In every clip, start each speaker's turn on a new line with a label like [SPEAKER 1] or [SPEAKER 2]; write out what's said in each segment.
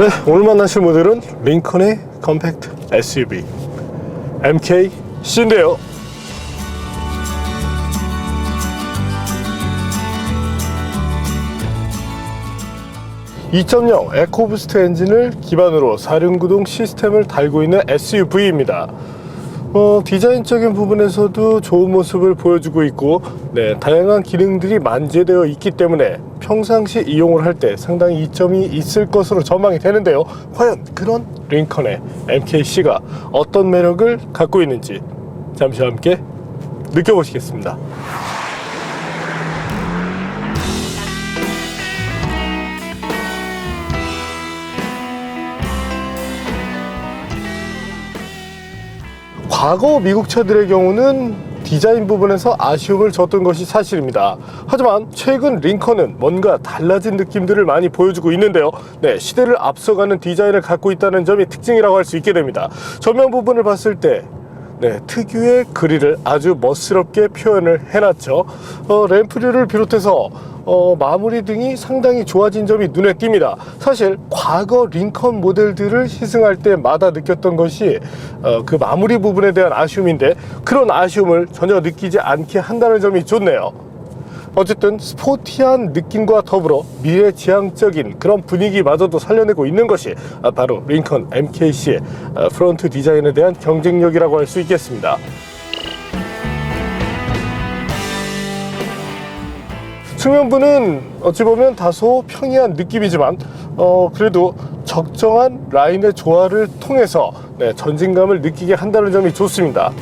[SPEAKER 1] 네, 오늘 만나실 모델은 링컨의 컴팩트 SUV MKC인데요. 2.0 에코부스트 엔진을 기반으로 4륜구동 시스템을 달고 있는 SUV입니다. 어, 디자인적인 부분에서도 좋은 모습을 보여주고 있고 네, 다양한 기능들이 만재되어 있기 때문에 평상시 이용을 할 때 상당히 이점이 있을 것으로 전망이 되는데요. 과연 그런 링컨의 MKC가 어떤 매력을 갖고 있는지 잠시 함께 느껴보시겠습니다. 과거 미국 차들의 경우는 디자인 부분에서 아쉬움을 줬던 것이 사실입니다. 하지만 최근 링컨은 뭔가 달라진 느낌들을 많이 보여주고 있는데요. 네, 시대를 앞서가는 디자인을 갖고 있다는 점이 특징이라고 할 수 있게 됩니다. 전면 부분을 봤을 때 네, 특유의 그릴을 아주 멋스럽게 표현을 해놨죠. 어, 램프류를 비롯해서 어, 마무리 등이 상당히 좋아진 점이 눈에 띕니다. 사실 과거 링컨 모델들을 시승할 때마다 느꼈던 것이 어, 그 마무리 부분에 대한 아쉬움인데 그런 아쉬움을 전혀 느끼지 않게 한다는 점이 좋네요. 어쨌든 스포티한 느낌과 더불어 미래지향적인 그런 분위기마저도 살려내고 있는 것이 아, 바로 링컨 MKC의 아, 프론트 디자인에 대한 경쟁력이라고 할 수 있겠습니다. 측면부는 어찌 보면 다소 평이한 느낌이지만 어, 그래도 적정한 라인의 조화를 통해서 네, 전진감을 느끼게 한다는 점이 좋습니다.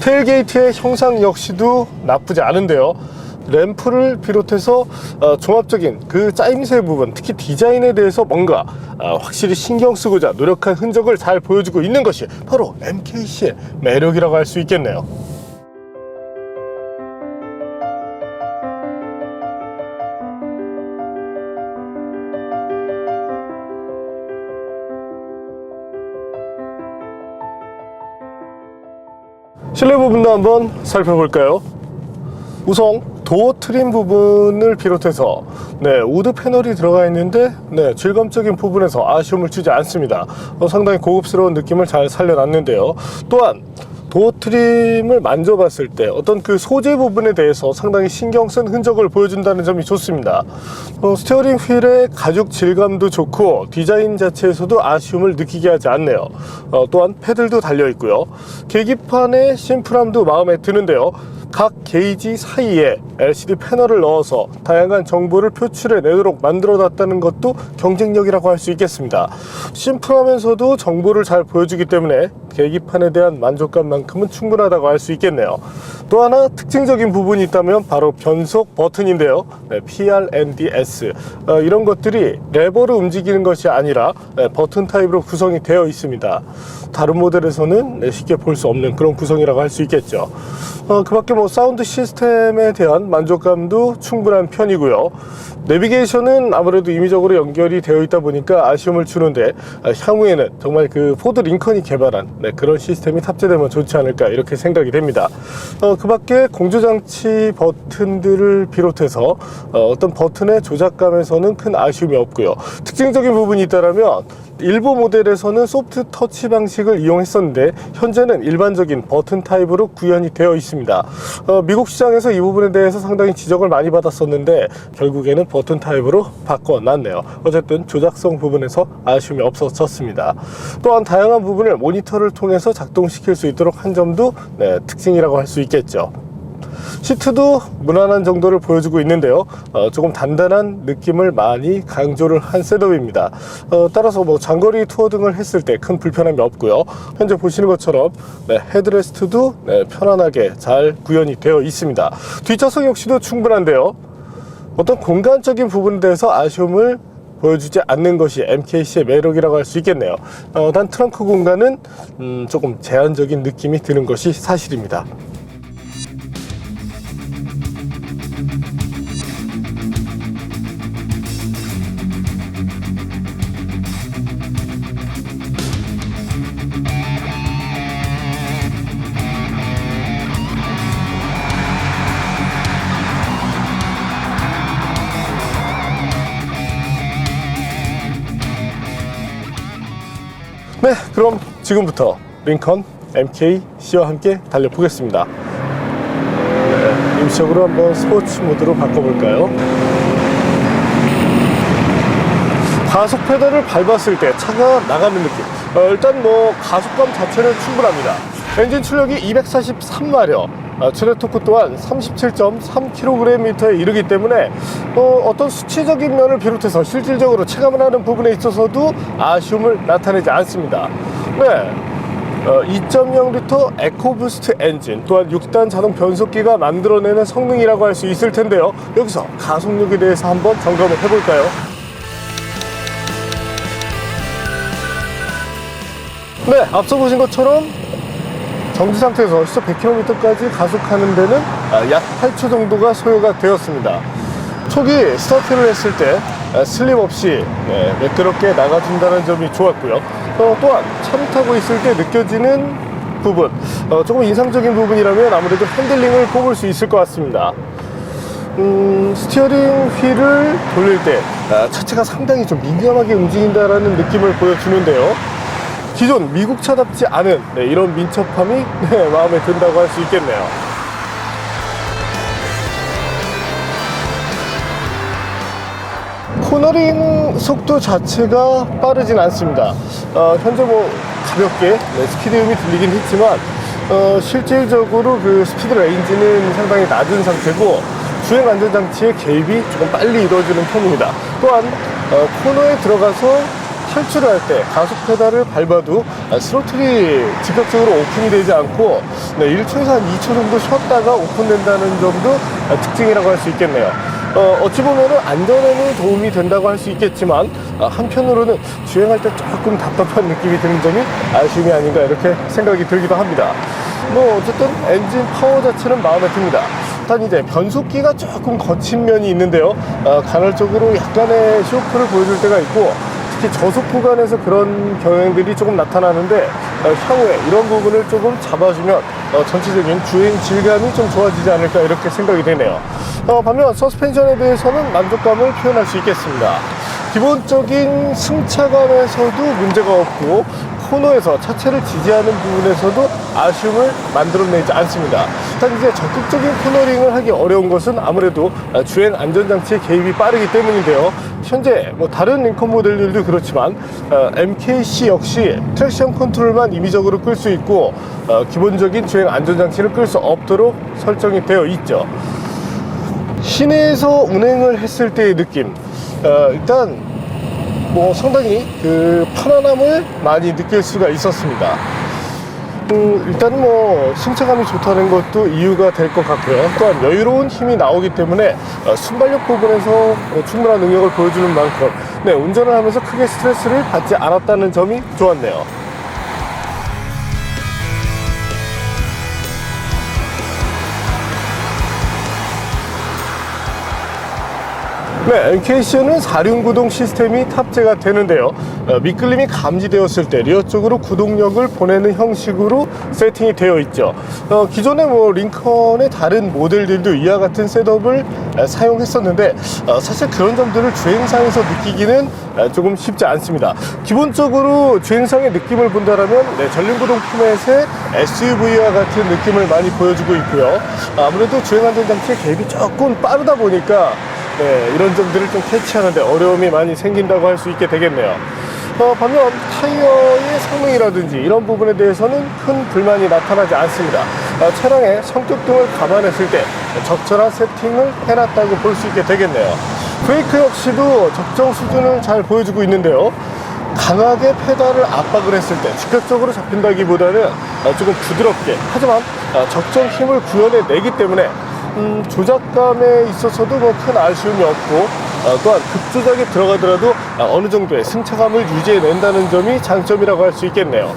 [SPEAKER 1] 테일게이트의 형상 역시도 나쁘지 않은데요. 램프를 비롯해서 어, 종합적인 그 짜임새 부분, 특히 디자인에 대해서 뭔가 어, 확실히 신경 쓰고자 노력한 흔적을 잘 보여주고 있는 것이 바로 MKC의 매력이라고 할 수 있겠네요. 실내 부분도 한번 살펴볼까요? 우선 도어 트림 부분을 비롯해서 네, 우드 패널이 들어가 있는데 네, 질감적인 부분에서 아쉬움을 주지 않습니다. 어, 상당히 고급스러운 느낌을 잘 살려놨는데요. 또한 도어 트림을 만져봤을 때 어떤 그 소재 부분에 대해서 상당히 신경 쓴 흔적을 보여준다는 점이 좋습니다. 어, 스티어링 휠의 가죽 질감도 좋고 디자인 자체에서도 아쉬움을 느끼게 하지 않네요. 어, 또한 패들도 달려 있고요. 계기판의 심플함도 마음에 드는데요. 각 게이지 사이에 LCD 패널을 넣어서 다양한 정보를 표출해 내도록 만들어 놨다는 것도 경쟁력이라고 할 수 있겠습니다. 심플하면서도 정보를 잘 보여주기 때문에 계기판에 대한 만족감만큼은 충분하다고 할 수 있겠네요. 또 하나 특징적인 부분이 있다면 바로 변속 버튼인데요. 네, PRNDS 어, 이런 것들이 레버로 움직이는 것이 아니라 네, 버튼 타입으로 구성이 되어 있습니다. 다른 모델에서는 네, 쉽게 볼 수 없는 그런 구성이라고 할 수 있겠죠. 어, 그 밖에 뭐 사운드 시스템에 대한 만족감도 충분한 편이고요. 내비게이션은 아무래도 임의적으로 연결이 되어 있다 보니까 아쉬움을 주는데 아, 향후에는 정말 그 포드 링컨이 개발한 네, 그런 시스템이 탑재되면 좋지 않을까 이렇게 생각이 됩니다. 어, 그 밖에 공조장치 버튼들을 비롯해서 어, 어떤 버튼의 조작감에서는 큰 아쉬움이 없고요. 특징적인 부분이 있다면 일부 모델에서는 소프트 터치 방식을 이용했었는데 현재는 일반적인 버튼 타입으로 구현이 되어 있습니다. 어, 미국 시장에서 이 부분에 대해서 상당히 지적을 많이 받았었는데 결국에는 버튼 타입으로 바꿔놨네요. 어쨌든 조작성 부분에서 아쉬움이 없어졌습니다. 또한 다양한 부분을 모니터를 통해서 작동시킬 수 있도록 한 점도 네, 특징이라고 할 수 있겠죠. 시트도 무난한 정도를 보여주고 있는데요. 어, 조금 단단한 느낌을 많이 강조를 한 셋업입니다. 어, 따라서 뭐 장거리 투어 등을 했을 때 큰 불편함이 없고요. 현재 보시는 것처럼 네, 헤드레스트도 네, 편안하게 잘 구현이 되어 있습니다. 뒷좌석 역시도 충분한데요. 어떤 공간적인 부분에 대해서 아쉬움을 보여주지 않는 것이 MKC의 매력이라고 할 수 있겠네요. 어, 단 트렁크 공간은 음, 조금 제한적인 느낌이 드는 것이 사실입니다. 네, 그럼 지금부터 링컨 MKC와 함께 달려보겠습니다. 네, 임시적으로 한번 스포츠 모드로 바꿔볼까요? 가속 페달을 밟았을 때 차가 나가는 느낌. 어, 일단 뭐 가속감 자체는 충분합니다. 엔진 출력이 243마력, 어, 최대 토크 또한 37.3kgm에 이르기 때문에 어, 떤 수치적인 면을 비롯해서 실질적으로 체감을 하는 부분에 있어서도 아쉬움을 나타내지 않습니다. 네. 어, 2.0L 에코부스트 엔진 또한 6단 자동 변속기가 만들어내는 성능이라고 할 수 있을 텐데요. 여기서 가속력에 대해서 한번 점검을 해볼까요? 네, 앞서 보신 것처럼 정지 상태에서 시속 100km까지 가속하는 데는 아, 약 8초 정도가 소요가 되었습니다. 초기 스타트를 했을 때 아, 슬립 없이 네, 매끄럽게 나가준다는 점이 좋았고요. 어, 또한 차를 타고 있을 때 느껴지는 부분, 어, 조금 인상적인 부분이라면 아무래도 핸들링을 꼽을 수 있을 것 같습니다. 음, 스티어링 휠을 돌릴 때 아, 차체가 상당히 좀 민감하게 움직인다라는 느낌을 보여주는데요. 기존 미국 차답지 않은 네, 이런 민첩함이 네, 마음에 든다고 할 수 있겠네요. 코너링 속도 자체가 빠르진 않습니다. 어, 현재 뭐 가볍게 네, 스피드음이 들리긴 했지만 어, 실질적으로 그 스피드 레인지는 상당히 낮은 상태고 주행 안전 장치의 개입이 조금 빨리 이루어지는 편입니다. 또한 어, 코너에 들어가서 탈출을 할 때 가속 페달을 밟아도 아, 스로틀이 즉각적으로 오픈이 되지 않고 네, 1초에서 한 2초 정도 쉬었다가 오픈된다는 점도 아, 특징이라고 할 수 있겠네요. 어, 어찌 보면 안전에는 도움이 된다고 할 수 있겠지만 아, 한편으로는 주행할 때 조금 답답한 느낌이 드는 점이 아쉬움이 아닌가 이렇게 생각이 들기도 합니다. 뭐 어쨌든 엔진 파워 자체는 마음에 듭니다. 단 이제 변속기가 조금 거친 면이 있는데요. 어, 간헐적으로 약간의 쇼크를 보여줄 때가 있고 특히 저속 구간에서 그런 경향들이 조금 나타나는데 어, 향후에 이런 부분을 조금 잡아주면 어, 전체적인 주행 질감이 좀 좋아지지 않을까 이렇게 생각이 되네요. 어, 반면 서스펜션에 대해서는 만족감을 표현할 수 있겠습니다. 기본적인 승차감에서도 문제가 없고 코너에서 차체를 지지하는 부분에서도 아쉬움을 만들어내지 않습니다. 단 이제 적극적인 코너링을 하기 어려운 것은 아무래도 주행 안전장치의 개입이 빠르기 때문인데요. 현재 뭐 다른 링컨 모델들도 그렇지만 어, MKC 역시 트랙션 컨트롤만 임의적으로 끌 수 있고 어, 기본적인 주행 안전장치를 끌 수 없도록 설정이 되어 있죠. 시내에서 운행을 했을 때의 느낌 어, 일단 뭐 상당히 그 편안함을 많이 느낄 수가 있었습니다. 음, 일단 뭐 승차감이 좋다는 것도 이유가 될 것 같고요. 또한 여유로운 힘이 나오기 때문에 어, 순발력 부분에서 어, 충분한 능력을 보여주는 만큼 네, 운전을 하면서 크게 스트레스를 받지 않았다는 점이 좋았네요. 네, MKC는 4륜 구동 시스템이 탑재가 되는데요. 어, 미끌림이 감지되었을 때 리어 쪽으로 구동력을 보내는 형식으로 세팅이 되어 있죠. 어, 기존의 뭐 링컨의 다른 모델들도 이와 같은 셋업을 어, 사용했었는데 어, 사실 그런 점들을 주행상에서 느끼기는 어, 조금 쉽지 않습니다. 기본적으로 주행상의 느낌을 본다면 네, 전륜 구동 포맷의 SUV와 같은 느낌을 많이 보여주고 있고요. 아무래도 주행 안전장치의 개입이 조금 빠르다 보니까 네, 이런 점들을 좀 캐치하는데 어려움이 많이 생긴다고 할 수 있게 되겠네요. 어, 반면 타이어의 성능이라든지 이런 부분에 대해서는 큰 불만이 나타나지 않습니다. 어, 차량의 성격 등을 감안했을 때 적절한 세팅을 해놨다고 볼 수 있게 되겠네요. 브레이크 역시도 적정 수준을 잘 보여주고 있는데요. 강하게 페달을 압박을 했을 때 직접적으로 잡힌다기보다는 어, 조금 부드럽게 하지만 어, 적정 힘을 구현해내기 때문에 음, 조작감에 있어서도 뭐 큰 아쉬움이 없고 어, 또한 급조작이 들어가더라도 어, 어느 정도의 승차감을 유지해낸다는 점이 장점이라고 할 수 있겠네요.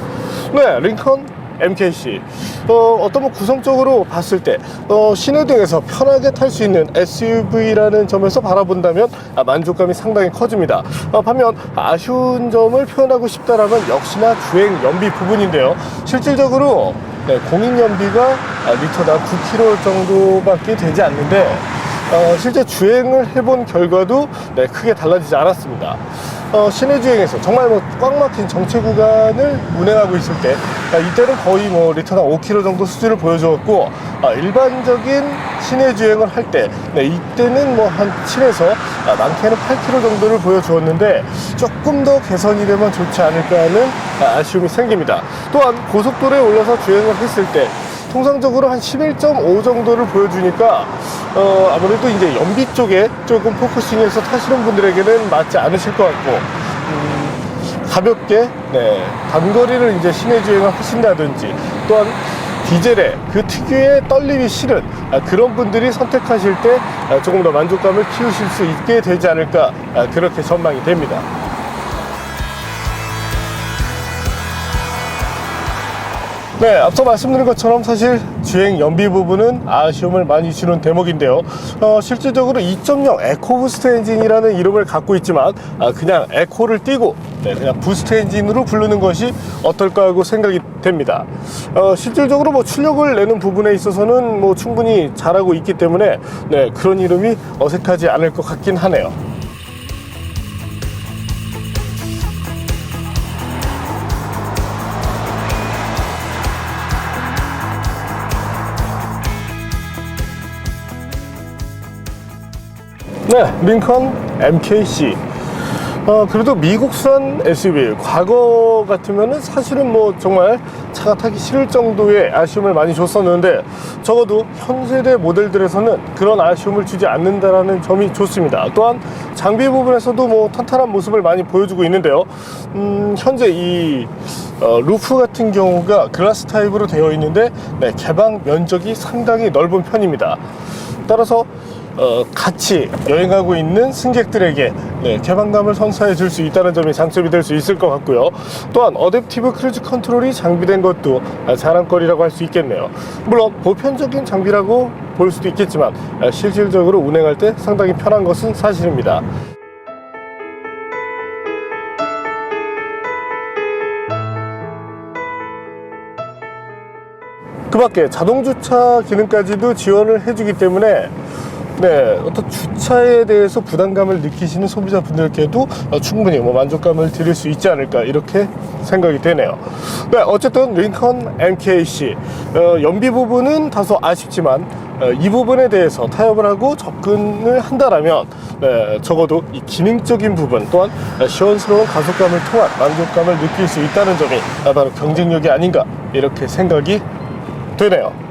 [SPEAKER 1] 네, 링컨 MKC 어, 어떤 뭐 구성적으로 봤을 때 어, 시내 등에서 편하게 탈 수 있는 SUV라는 점에서 바라본다면 아, 만족감이 상당히 커집니다. 어, 반면 아쉬운 점을 표현하고 싶다라면 역시나 주행 연비 부분인데요. 실질적으로 네, 공인 연비가 아, 리터당 9km 정도밖에 되지 않는데 어, 실제 주행을 해본 결과도 네, 크게 달라지지 않았습니다. 어, 시내 주행에서 정말 뭐 꽉 막힌 정체 구간을 운행하고 있을 때 아, 이때는 거의 뭐 리터당 5km 정도 수준을 보여주었고 아, 일반적인 시내 주행을 할 때 네, 이때는 뭐 한 7에서 아, 많게는 8km 정도를 보여주었는데 조금 더 개선이 되면 좋지 않을까 하는 아, 아쉬움이 생깁니다. 또한 고속도로에 올라서 주행을 했을 때 통상적으로 한 11.5 정도를 보여주니까 어, 아무래도 이제 연비 쪽에 조금 포커싱해서 타시는 분들에게는 맞지 않으실 것 같고 음, 가볍게 네, 단거리를 이제 시내 주행을 하신다든지 또한 디젤의 그 특유의 떨림이 싫은 아, 그런 분들이 선택하실 때 아, 조금 더 만족감을 키우실 수 있게 되지 않을까 아, 그렇게 전망이 됩니다. 네, 앞서 말씀드린 것처럼 사실 주행 연비 부분은 아쉬움을 많이 주는 대목인데요. 어, 실질적으로 2.0 에코부스트 엔진이라는 이름을 갖고 있지만 아, 그냥 에코를 띄고 네, 그냥 부스트 엔진으로 부르는 것이 어떨까 하고 생각이 됩니다. 어, 실질적으로 뭐 출력을 내는 부분에 있어서는 뭐 충분히 잘하고 있기 때문에 네, 그런 이름이 어색하지 않을 것 같긴 하네요. 네, 링컨 MKC. 어, 그래도 미국산 SUV. 과거 같으면은 사실은 뭐 정말 차가 타기 싫을 정도의 아쉬움을 많이 줬었는데 적어도 현 세대 모델들에서는 그런 아쉬움을 주지 않는다라는 점이 좋습니다. 또한 장비 부분에서도 뭐 탄탄한 모습을 많이 보여주고 있는데요. 음, 현재 이 어, 루프 같은 경우가 글라스 타입으로 되어 있는데 네, 개방 면적이 상당히 넓은 편입니다. 따라서 어, 같이 여행하고 있는 승객들에게 네, 개방감을 선사해 줄 수 있다는 점이 장점이 될 수 있을 것 같고요. 또한 어댑티브 크루즈 컨트롤이 장비된 것도 아, 자랑거리라고 할 수 있겠네요. 물론 보편적인 장비라고 볼 수도 있겠지만 아, 실질적으로 운행할 때 상당히 편한 것은 사실입니다. 그 밖에 자동 주차 기능까지도 지원을 해주기 때문에 네, 어떤 주차에 대해서 부담감을 느끼시는 소비자분들께도 어, 충분히 뭐 만족감을 드릴 수 있지 않을까 이렇게 생각이 되네요. 네, 어쨌든 링컨 MKC 어, 연비 부분은 다소 아쉽지만 어, 이 부분에 대해서 타협을 하고 접근을 한다라면 네, 적어도 이 기능적인 부분 또한 어, 시원스러운 가속감을 통한 만족감을 느낄 수 있다는 점이 아, 바로 경쟁력이 아닌가 이렇게 생각이 되네요.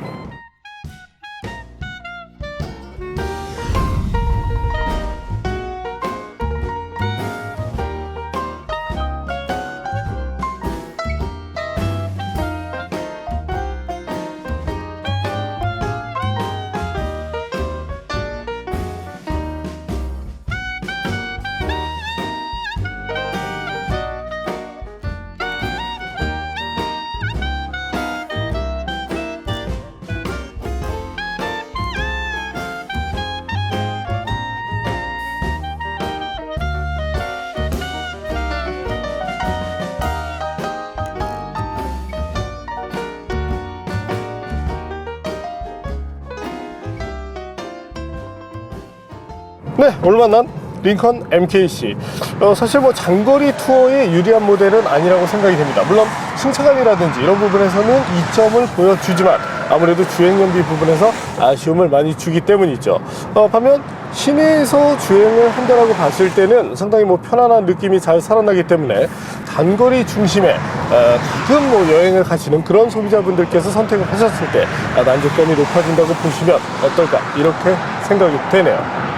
[SPEAKER 1] 네, 오늘 만난 링컨 MKC. 어, 사실 뭐 장거리 투어에 유리한 모델은 아니라고 생각이 됩니다. 물론 승차감이라든지 이런 부분에서는 이점을 보여주지만 아무래도 주행 연비 부분에서 아쉬움을 많이 주기 때문이죠. 어, 반면 시내에서 주행을 한다라고 봤을 때는 상당히 뭐 편안한 느낌이 잘 살아나기 때문에 단거리 중심에 어, 가끔 뭐 여행을 가시는 그런 소비자분들께서 선택을 하셨을 때 아, 만족감이 높아진다고 보시면 어떨까 이렇게 생각이 되네요.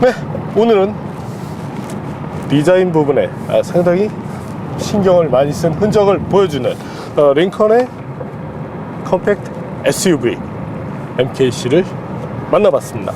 [SPEAKER 1] 네, 오늘은 디자인 부분에 아, 상당히 신경을 많이 쓴 흔적을 보여주는 어, 링컨의 컴팩트 SUV MKC를 만나봤습니다.